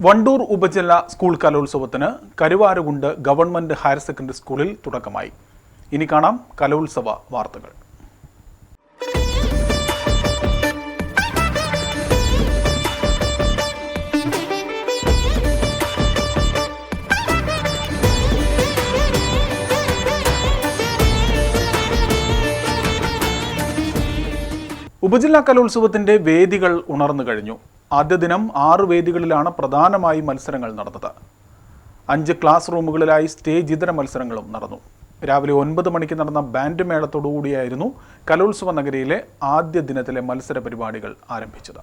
വണ്ടൂർ ഉപജില്ല സ്കൂൾ കലോത്സവത്തിന് Karuvarakundu government higher secondary സ്കൂളിൽ തുടക്കമായി. ഇനി കാണാം കലോത്സവ വാർത്തകൾ. ഉപജില്ലാ കലോത്സവത്തിന്റെ വേദികൾ ഉണർന്നു കഴിഞ്ഞു. ആദ്യ ദിനം ആറ് വേദികളിലാണ് പ്രധാനമായി മത്സരങ്ങൾ നടന്നത്. അഞ്ച് ക്ലാസ് റൂമുകളിലായി സ്റ്റേജ് ഇതര മത്സരങ്ങളും നടന്നു. രാവിലെ ഒൻപത് മണിക്ക് നടന്ന ബാൻഡ് മേളത്തോടുകൂടിയായിരുന്നു കലോത്സവ നഗരിയിലെ ആദ്യ ദിനത്തിലെ മത്സര പരിപാടികൾ ആരംഭിച്ചത്.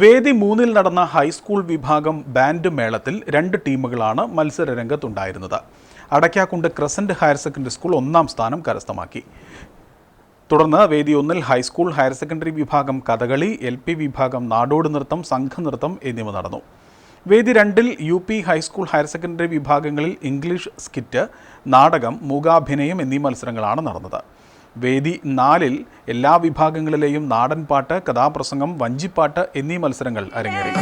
വേദി മൂന്നിൽ നടന്ന ഹൈസ്കൂൾ വിഭാഗം ബാൻഡ് മേളത്തിൽ രണ്ട് ടീമുകളാണ് മത്സരരംഗത്തുണ്ടായിരുന്നത്. Adakkakundu crescent higher secondary school ഒന്നാം സ്ഥാനം കരസ്ഥമാക്കി. തുടർന്ന് വേദി ഒന്നിൽ ഹൈസ്കൂൾ ഹയർ സെക്കൻഡറി വിഭാഗം കഥകളി എൽ പി വിഭാഗം നാടോടി നൃത്തം സംഘനൃത്തം എന്നിവ നടന്നു. വേദി രണ്ടിൽ U P high school higher secondary വിഭാഗങ്ങളിൽ ഇംഗ്ലീഷ് സ്കിറ്റ് നാടകം മൂകാഭിനയം എന്നീ മത്സരങ്ങളാണ് നടന്നത്. വേദി നാലിൽ എല്ലാ വിഭാഗങ്ങളിലെയും നാടൻപാട്ട് കഥാപ്രസംഗം വഞ്ചിപ്പാട്ട് എന്നീ മത്സരങ്ങൾ അരങ്ങേറി.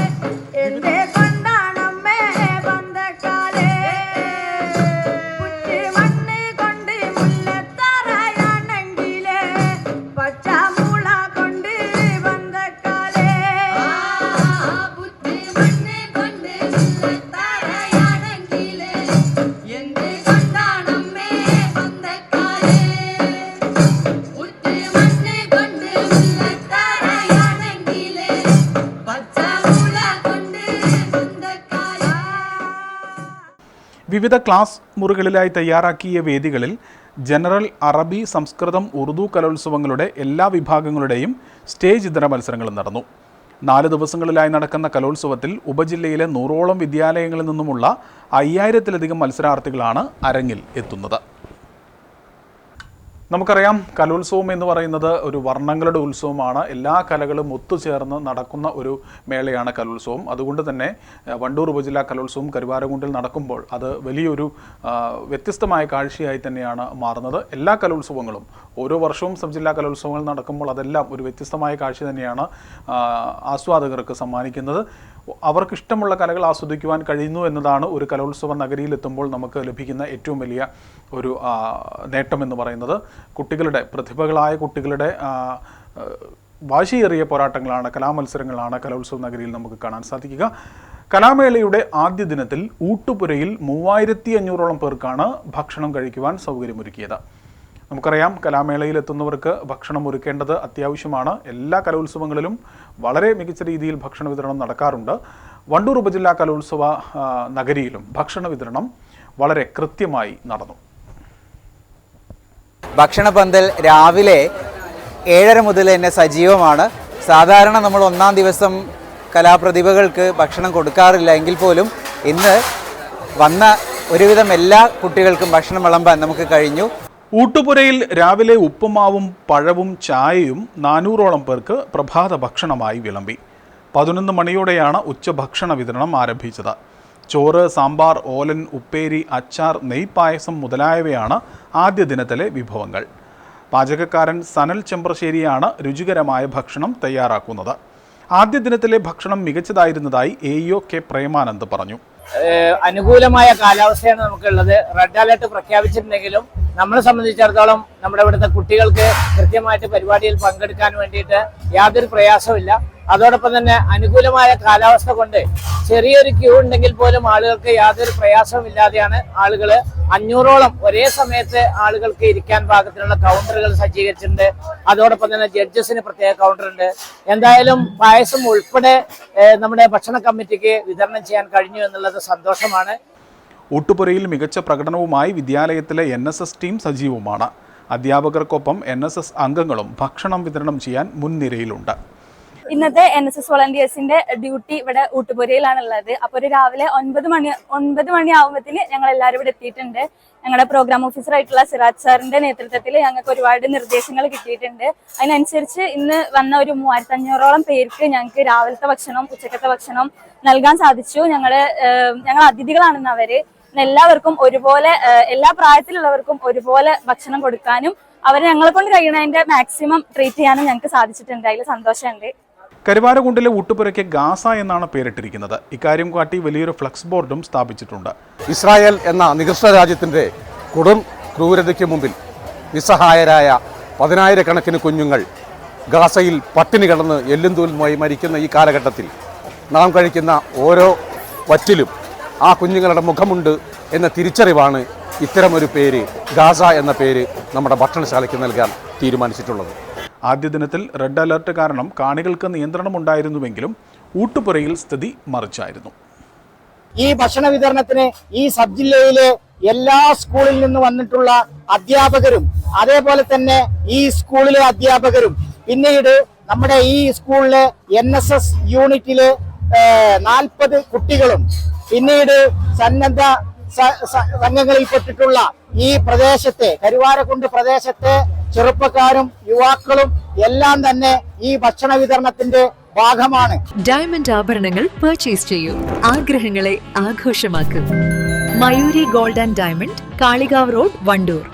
വിവിധ ക്ലാസ് മുറികളിലായി തയ്യാറാക്കിയ വേദികളിൽ ജനറൽ അറബി സംസ്കൃതം ഉറുദു കലോത്സവങ്ങളുടെ എല്ലാ വിഭാഗങ്ങളുടെയും സ്റ്റേജ് ഇതര മത്സരങ്ങളും നടന്നു. നാല് ദിവസങ്ങളിലായി നടക്കുന്ന കലോത്സവത്തിൽ ഉപജില്ലയിലെ നൂറോളം വിദ്യാലയങ്ങളിൽ നിന്നുമുള്ള അയ്യായിരത്തിലധികം മത്സരാർത്ഥികളാണ് അരങ്ങിൽ എത്തുന്നത്. നമുക്കറിയാം കലോത്സവം എന്ന് പറയുന്നത് ഒരു വർണങ്ങളുടെ ഉത്സവമാണ്. എല്ലാ കലകളും ഒത്തുചേർന്ന് നടക്കുന്ന ഒരു മേളയാണ് കലോത്സവം. അതുകൊണ്ട് തന്നെ വണ്ടൂർ ഉപജില്ലാ കലോത്സവം കരുവാരകുണ്ടിൽ നടക്കുമ്പോൾ അത് വലിയൊരു വ്യത്യസ്തമായ കാഴ്ചയായി തന്നെയാണ് മാറുന്നത്. എല്ലാ കലോത്സവങ്ങളും ഓരോ വർഷവും സബ് ജില്ലാ കലോത്സവങ്ങൾ നടക്കുമ്പോൾ അതെല്ലാം ഒരു വ്യത്യസ്തമായ കാഴ്ച തന്നെയാണ് ആസ്വാദകർക്ക് സമ്മാനിക്കുന്നത്. അവർക്കിഷ്ടമുള്ള കലകൾ ആസ്വദിക്കുവാൻ കഴിയുന്നു എന്നതാണ് ഒരു കലോത്സവ നഗരിയിലെത്തുമ്പോൾ നമുക്ക് ലഭിക്കുന്ന ഏറ്റവും വലിയ ഒരു നേട്ടം എന്ന് പറയുന്നത്. കുട്ടികളുടെ പ്രതിഭകളായ കുട്ടികളുടെ വാശിയേറിയ പോരാട്ടങ്ങളാണ് കലാമത്സരങ്ങളാണ് കലോത്സവ നഗരിയിൽ നമുക്ക് കാണാൻ സാധിക്കുക. കലാമേളയുടെ ആദ്യ ദിനത്തിൽ ഊട്ടുപുരയിൽ മൂവായിരത്തി അഞ്ഞൂറോളം പേർക്കാണ് ഭക്ഷണം കഴിക്കുവാൻ സൗകര്യമൊരുക്കിയത്. നമുക്കറിയാം കലാമേളയിൽ എത്തുന്നവർക്ക് ഭക്ഷണം ഒരുക്കേണ്ടത് അത്യാവശ്യമാണ്. എല്ലാ കലോത്സവങ്ങളിലും വളരെ മികച്ച രീതിയിൽ ഭക്ഷണ വിതരണം നടക്കാറുണ്ട്. വണ്ടൂർ ഉപജില്ലാ കലോത്സവ നഗരിയിലും ഭക്ഷണ വിതരണം വളരെ കൃത്യമായി നടന്നു. ഭക്ഷണ പന്തൽ രാവിലെ ഏഴര മുതൽ തന്നെ സജീവമാണ്. സാധാരണ നമ്മൾ ഒന്നാം ദിവസം കലാപ്രതിഭകൾക്ക് ഭക്ഷണം കൊടുക്കാറില്ല എങ്കിൽ പോലും ഇന്ന് വന്ന ഒരുവിധം എല്ലാ കുട്ടികൾക്കും ഭക്ഷണം വിളമ്പാൻ നമുക്ക് കഴിഞ്ഞു. ഊട്ടുപുരയിൽ രാവിലെ ഉപ്പുമാവും പഴവും ചായയും നാനൂറോളം പേർക്ക് പ്രഭാത ഭക്ഷണമായി വിളമ്പി. പതിനൊന്ന് മണിയോടെയാണ് ഉച്ചഭക്ഷണ വിതരണം ആരംഭിച്ചത്. ചോറ് സാമ്പാർ ഓലൻ ഉപ്പേരി അച്ചാർ നെയ്പായസം മുതലായവയാണ് ആദ്യ ദിനത്തിലെ വിഭവങ്ങൾ. പാചകക്കാരൻ സനൽ ചെമ്പ്രശ്ശേരിയാണ് രുചികരമായ ഭക്ഷണം തയ്യാറാക്കുന്നത്. ആദ്യ ദിനത്തിലെ ഭക്ഷണം മികച്ചതായിരുന്നതായി എ ഇഒ കെ പ്രേമാനന്ദ് പറഞ്ഞു. അനുകൂലമായ കാലാവസ്ഥയാണ് നമുക്കുള്ളത്. റെഡ് അലർട്ട് പ്രഖ്യാപിച്ചിട്ടുണ്ടെങ്കിലും നമ്മളെ സംബന്ധിച്ചിടത്തോളം നമ്മുടെ ഇവിടുത്തെ കുട്ടികൾക്ക് കൃത്യമായിട്ട് പരിപാടിയിൽ പങ്കെടുക്കാൻ വേണ്ടിയിട്ട് യാതൊരു പ്രയാസമില്ല അതോടൊപ്പം തന്നെ അനുകൂലമായ കാലാവസ്ഥ കൊണ്ട് ചെറിയൊരു ക്യൂ ഉണ്ടെങ്കിൽ പോലും ആളുകൾക്ക് യാതൊരു പ്രയാസവും ഇല്ലാതെയാണ് ആളുകൾ അഞ്ഞൂറോളം ഒരേ സമയത്ത് ആളുകൾക്ക് ഇരിക്കാൻ പാകത്തിനുള്ള കൗണ്ടറുകൾ സജ്ജീകരിച്ചിട്ടുണ്ട്. അതോടൊപ്പം തന്നെ ജഡ്ജസിന് പ്രത്യേക കൗണ്ടർ ഉണ്ട്. എന്തായാലും പായസം ഉൾപ്പെടെ നമ്മുടെ ഭക്ഷണ കമ്മിറ്റിക്ക് വിതരണം ചെയ്യാൻ കഴിഞ്ഞു എന്നുള്ളത് സന്തോഷമാണ്. ഊട്ടുപുരയിൽ മികച്ച പ്രകടനവുമായി വിദ്യാലയത്തിലെ എൻ എസ് എസ് ടീം സജീവമാണ്. അധ്യാപകർക്കൊപ്പം എൻ എസ് എസ് അംഗങ്ങളും ഭക്ഷണം വിതരണം ചെയ്യാൻ മുൻനിരയിലുണ്ട്. ഇന്നത്തെ എൻ എസ് എസ് വോളണ്ടിയേഴ്സിന്റെ ഡ്യൂട്ടി ഇവിടെ ഊട്ടുപുരയിലാണ് ഉള്ളത് അപ്പോൾ ഒരു രാവിലെ ഒൻപത് മണി ഒൻപത് മണി ആവുമ്പത്തിന് ഞങ്ങൾ എല്ലാവരും ഇവിടെ എത്തിയിട്ടുണ്ട്. ഞങ്ങളുടെ പ്രോഗ്രാം ഓഫീസർ ആയിട്ടുള്ള സിറാജ് സാറിന്റെ നേതൃത്വത്തിൽ ഞങ്ങൾക്ക് ഒരുപാട് നിർദ്ദേശങ്ങൾ കിട്ടിയിട്ടുണ്ട്. അതിനനുസരിച്ച് ഇന്ന് വന്ന ഒരു മൂവായിരത്തി അഞ്ഞൂറോളം പേർക്ക് ഞങ്ങൾക്ക് രാവിലത്തെ ഭക്ഷണം ഉച്ചക്കത്തെ ഭക്ഷണം നൽകാൻ സാധിച്ചു. ഞങ്ങൾ ഞങ്ങൾ അതിഥികളാണെന്ന് അവർ. എല്ലാവർക്കും ഒരുപോലെ എല്ലാ പ്രായത്തിലുള്ളവർക്കും ഒരുപോലെ ഭക്ഷണം കൊടുക്കാനും അവരെ ഞങ്ങളെ കൊണ്ട് കഴിയുന്നതിന്റെ മാക്സിമം ട്രീറ്റ് ചെയ്യാനും ഞങ്ങൾക്ക് സാധിച്ചിട്ടുണ്ട്. അതിൽ സന്തോഷമുണ്ട്. കരുവാരകുണ്ടിലെ ഊട്ടുപുരയ്ക്ക് ഗാസ എന്നാണ് പേരിട്ടിരിക്കുന്നത്. ഇക്കാര്യം കാട്ടി വലിയൊരു ഫ്ലക്സ് ബോർഡും സ്ഥാപിച്ചിട്ടുണ്ട്. ഇസ്രായേൽ എന്ന നികൃഷ്ട രാജ്യത്തിന്റെ കൊടും ക്രൂരതയ്ക്ക് മുമ്പിൽ നിസ്സഹായരായ പതിനായിരക്കണക്കിന് കുഞ്ഞുങ്ങൾ ഗാസയിൽ പട്ടിണി കിടന്ന് എല്ലും തൂലുമായി മരിക്കുന്ന ഈ കാലഘട്ടത്തിൽ നാം കഴിക്കുന്ന ഓരോ വറ്റിലും ആ കുഞ്ഞുങ്ങളുടെ മുഖമുണ്ട് എന്ന തിരിച്ചറിവാണ് ഇത്തരമൊരു പേര് ഗാസ എന്ന പേര് നമ്മുടെ ഭക്ഷണശാലയ്ക്ക് നൽകാൻ തീരുമാനിച്ചിട്ടുള്ളത്. ആദ്യ ദിനത്തിൽ റെഡ് അലർട്ട് കാരണം കാണികൾക്ക് നിയന്ത്രണമുണ്ടായിരുന്നുവെങ്കിലും ഊട്ടുപുരയിൽ സ്ഥിതി മറിച്ചായിരുന്നു. ഈ ഭക്ഷണ വിതരണത്തിന് ഈ സബ് ജില്ലയിലെ എല്ലാ സ്കൂളിൽ നിന്ന് വന്നിട്ടുള്ള അധ്യാപകരും അതേപോലെ തന്നെ ഈ സ്കൂളിലെ അധ്യാപകരും പിന്നീട് നമ്മുടെ ഈ സ്കൂളിലെ എൻ എസ് എസ് യൂണിറ്റിലെ നാൽപ്പത് കുട്ടികളും പിന്നീട് സന്നദ്ധ സംഘങ്ങളിൽപ്പെട്ടിട്ടുള്ള ഈ പ്രദേശത്തെ കരുവാരക്കുണ്ട് പ്രദേശത്തെ ചെറുപ്പക്കാരും യുവാക്കളും എല്ലാം തന്നെ ഈ ഭക്ഷണ വിതരണത്തിന്റെ ഭാഗമാണ്. ഡയമണ്ട് ആഭരണങ്ങൾ പർച്ചേസ് ചെയ്യൂ. ആഗ്രഹങ്ങളെ ആഘോഷമാക്കൂ. Mayoori gold and diamond Kalikavu road Wandoor.